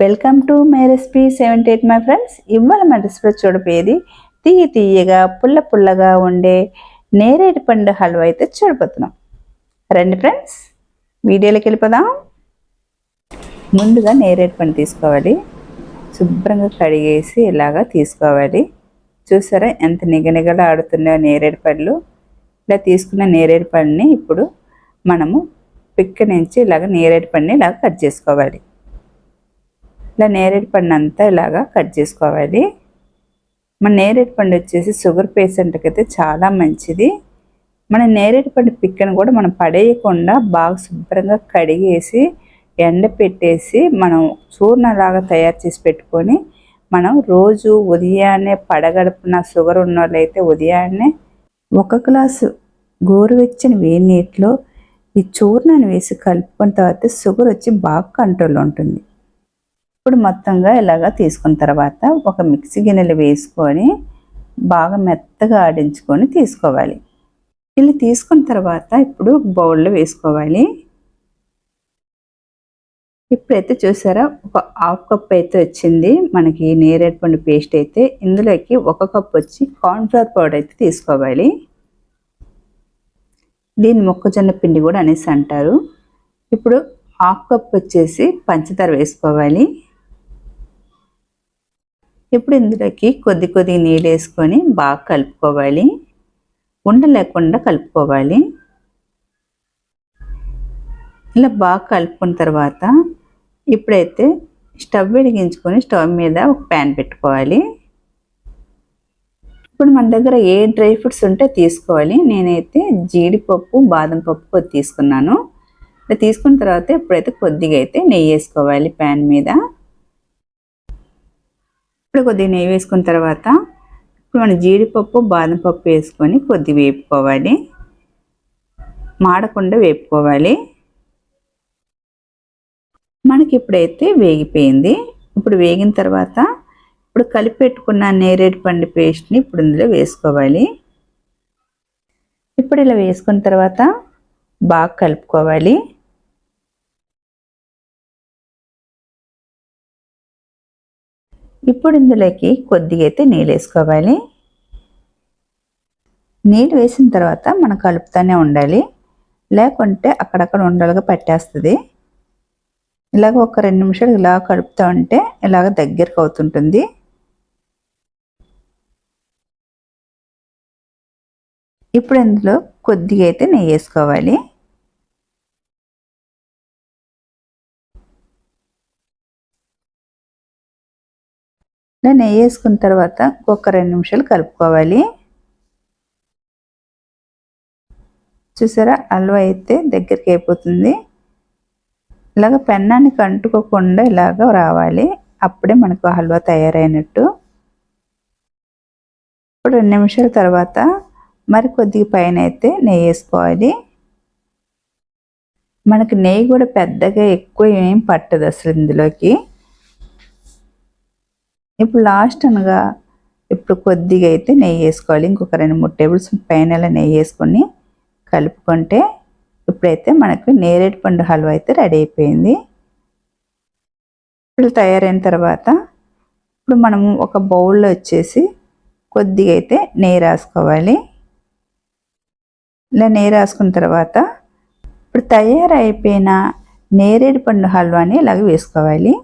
Welcome to my recipe seventy eight my friends ఇవాళ మా recipe చూడపోయేది తీయ తీయగా పుల్ల పుల్లగా ఉండే నేరేడు పండు హల్వా అయితే చూడబోతున్నాం. రండి ఫ్రెండ్స్ వీడియోలోకి వెళ్ళిపోదాం. ముందుగా నేరేడు పండు తీసుకోవాలి. శుభ్రంగా కడిగేసి ఇలాగా తీసుకోవాలి. చూసారా ఎంత నిగనిగలు ఆడుతున్నాయో నేరేడు పళ్ళు ఇలా తీసుకున్న నేరేడు పండుని ఇప్పుడు మనము పిక్క నుంచి ఇలాగ నేరేడు పండుని ఇలాగ కట్ చేసుకోవాలి. ఇలా నేరేడు పండు అంతా ఇలాగా కట్ చేసుకోవాలి. మన నేరేడు పండు వచ్చేసి షుగర్ పేషెంట్కి అయితే చాలా మంచిది. మన నేరేడు పండు పిక్కను కూడా మనం పడేయకుండా బాగా శుభ్రంగా కడిగేసి ఎండ పెట్టేసి మనం చూర్ణలాగా తయారు చేసి పెట్టుకొని మనం రోజు ఉదయాన్నే పడగడుపున షుగర్ ఉన్న వాళ్ళైతే ఉదయాన్నే ఒక గ్లాసు గోరువెచ్చని వేడి నీటిలో ఈ చూర్ణాన్ని వేసి కలుపుకున్న తర్వాత షుగర్ వచ్చి బాగా కంట్రోల్ ఉంటుంది. ఇప్పుడు మొత్తంగా ఇలాగా తీసుకున్న తర్వాత ఒక మిక్సీ గిన్నెలు వేసుకొని బాగా మెత్తగా ఆడించుకొని తీసుకోవాలి. ఇలా తీసుకున్న తర్వాత ఇప్పుడు బౌల్లో వేసుకోవాలి. ఇప్పుడైతే చూసారా ఒక హాఫ్ కప్ అయితే వచ్చింది. మనకి నేరేడు పండు పేస్ట్ అయితే ఇందులోకి ఒక కప్ వచ్చి కార్న్ఫ్లవర్ పౌడర్ అయితే తీసుకోవాలి. దీన్ని మొక్కజొన్న పిండి కూడా అనేసి అంటారు. ఇప్పుడు హాఫ్ కప్ వచ్చేసి పంచదార వేసుకోవాలి. ఇప్పుడు ఇందులోకి కొద్ది కొద్ది నీళ్ళు వేసుకొని బాగా కలుపుకోవాలి. ఉండ లేకుండా కలుపుకోవాలి. ఇలా బాగా కలుపుకున్న తర్వాత ఇప్పుడైతే స్టవ్ వెలిగించుకొని స్టవ్ మీద ఒక ప్యాన్ పెట్టుకోవాలి. ఇప్పుడు మన దగ్గర ఏ డ్రై ఫ్రూట్స్ ఉంటే తీసుకోవాలి. నేనైతే జీడిపప్పు బాదం పప్పు కొద్ది తీసుకున్నాను. ఇలా తీసుకున్న తర్వాత ఇప్పుడైతే కొద్దిగా అయితే నెయ్యి వేసుకోవాలి ప్యాన్ మీద. ఇప్పుడు కొద్దిగా నెయ్యి వేసుకున్న తర్వాత ఇప్పుడు మనం జీడిపప్పు బాదం పప్పు వేసుకొని కొద్ది వేపుకోవాలి. మాడకుండా వేపుకోవాలి. మనకి ఇప్పుడైతే వేగిపోయింది. ఇప్పుడు వేగిన తర్వాత ఇప్పుడు కలిపి పెట్టుకున్న నేరేడు పండు పేస్ట్ని ఇప్పుడు ఇందులో వేసుకోవాలి. ఇప్పుడు ఇలా వేసుకున్న తర్వాత బాగా కలుపుకోవాలి. ఇప్పుడు ఇందులోకి కొద్దిగా అయితే నీళ్ళు వేసుకోవాలి. నీళ్ళు వేసిన తర్వాత మనం కలుపుతూనే ఉండాలి. లేకుంటే అక్కడక్కడ ఉండలుగా పట్టేస్తుంది. ఇలాగ ఒక రెండు నిమిషాలు ఇలా కలుపుతూ ఉంటే ఇలాగ దగ్గరకు అవుతుంటుంది. ఇప్పుడు ఇందులో కొద్దిగా అయితే నెయ్యి వేసుకోవాలి. నేను నెయ్యి వేసుకున్న తర్వాత ఒక రెండు నిమిషాలు కలుపుకోవాలి. చూసారా? హల్వా అయితే దగ్గరికి అయిపోతుంది. ఇలాగ పెన్నానికి అంటుకోకుండా ఇలాగ రావాలి. అప్పుడే మనకు హల్వా తయారైనట్టు. ఇప్పుడు రెండు నిమిషాల తర్వాత మరి కొద్దిగా పైన అయితే నెయ్యి వేసుకోవాలి. మనకి నెయ్యి కూడా పెద్దగా ఎక్కువ ఏం పట్టదు అసలు ఇందులోకి. ఇప్పుడు లాస్ట్ అనగా ఇప్పుడు కొద్దిగా అయితే నెయ్యి వేసుకోవాలి. ఇంకొక రెండు మూడు టేబుల్ స్పూన్ పైన నెయ్యి వేసుకొని కలుపుకుంటే ఇప్పుడైతే మనకు నేరేడు పండు హల్వా అయితే రెడీ అయిపోయింది. ఇప్పుడు తయారైన తర్వాత ఇప్పుడు మనము ఒక బౌల్లో వచ్చేసి కొద్దిగా అయితే నెయ్యి రాసుకోవాలి. ఇలా నెయ్యి రాసుకున్న తర్వాత ఇప్పుడు తయారైపోయిన నేరేడు పండు హల్వాని ఇలాగ వేసుకోవాలి.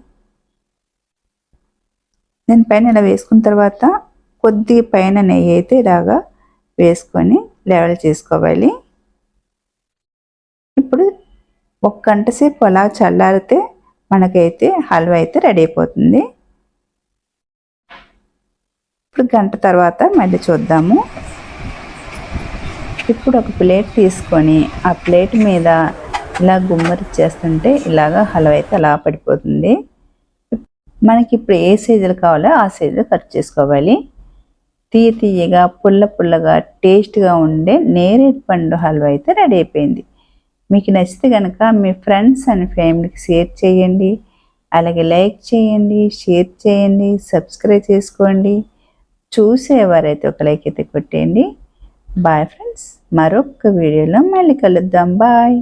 దీనిపైన ఇలా వేసుకున్న తర్వాత కొద్ది పైన నెయ్యి అయితే ఇలాగా వేసుకొని లెవెల్ చేసుకోవాలి. ఇప్పుడు ఒక గంట సేపు అలా చల్లారితే మనకైతే హల్వా అయితే రెడీ అయిపోతుంది. ఇప్పుడు గంట తర్వాత మళ్ళీ చూద్దాము. ఇప్పుడు ఒక ప్లేట్ తీసుకొని ఆ ప్లేట్ మీద ఇలా గుమ్మరిచ్చేస్తుంటే ఇలాగా హల్వా అయితే అలా పడిపోతుంది. మనకి ఇప్పుడు ఏ సైజులు కావాలో ఆ సైజులో కట్ చేసుకోవాలి. తీయ తీయగా పుల్ల పుల్లగా టేస్ట్గా ఉండే నేరేడు పండు హల్వా అయితే రెడీ అయిపోయింది. మీకు నచ్చితే కనుక మీ ఫ్రెండ్స్ అండ్ ఫ్యామిలీకి షేర్ చేయండి. అలాగే లైక్ చేయండి షేర్ చేయండి సబ్స్క్రైబ్ చేసుకోండి. చూసేవారైతే ఒక లైక్ అయితే కొట్టేయండి. బాయ్ ఫ్రెండ్స్ మరొక వీడియోలో మళ్ళీ కలుద్దాం. బాయ్.